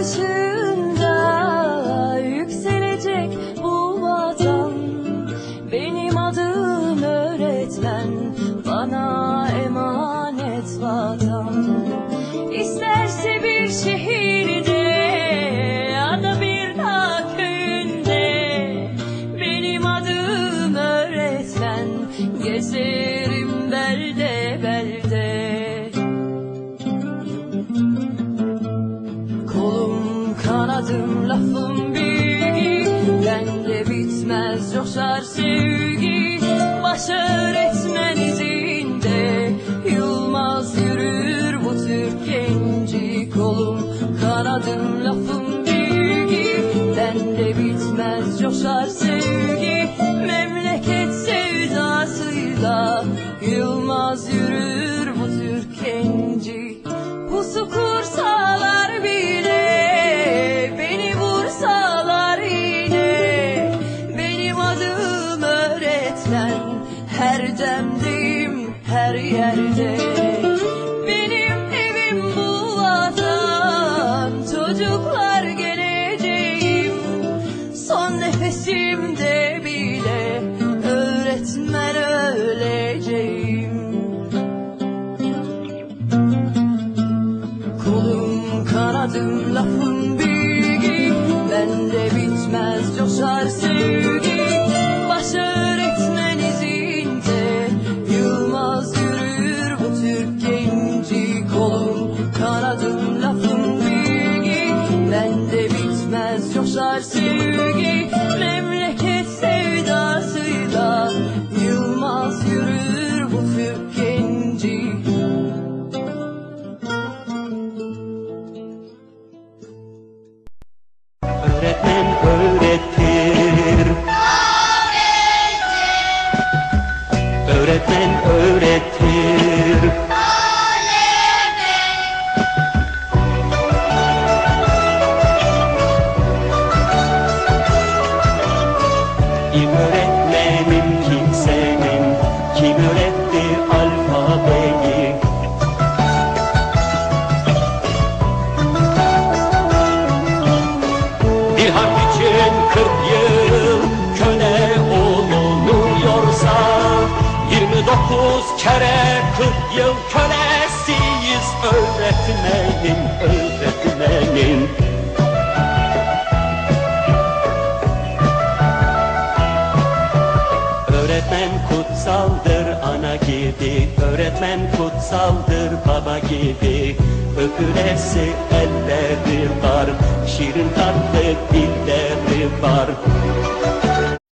ışığında yükselecek bu vatan. Benim adım öğretmen bana emanet vatan. İsterse bir şehirde ya da bir dağ köyünde Benim adım öğretmen gezerim kanadım lafım bilgi Bende bitmez coşar sevgi. Baş öğretmen izinde Yılmaz yürür bu Türk genci Kolum kanadım lafım bilgi Bende bitmez coşar sevgi. Memleket sevdasıyla Yılmaz yürür bu Türk genci Pusu kursalar Her demdeyim her yerde. Benim evim bu vatan Çocuklar geleceğim. Son nefesimde bile Öğretmen öleceğim. Kolum kanadım lafım coşar sevgi Memleket sevdasıyla Yılmaz yürür bu Türk genci Öğretmen öğretir. Öğretmen öğretir. Kere 40 yıl kölesiyiz öğretmenin, öğretmenin Öğretmen kutsaldır ana gibi. Öğretmen kutsaldır baba gibi. Öpülesi elleri var Şirin tatlı dilleri var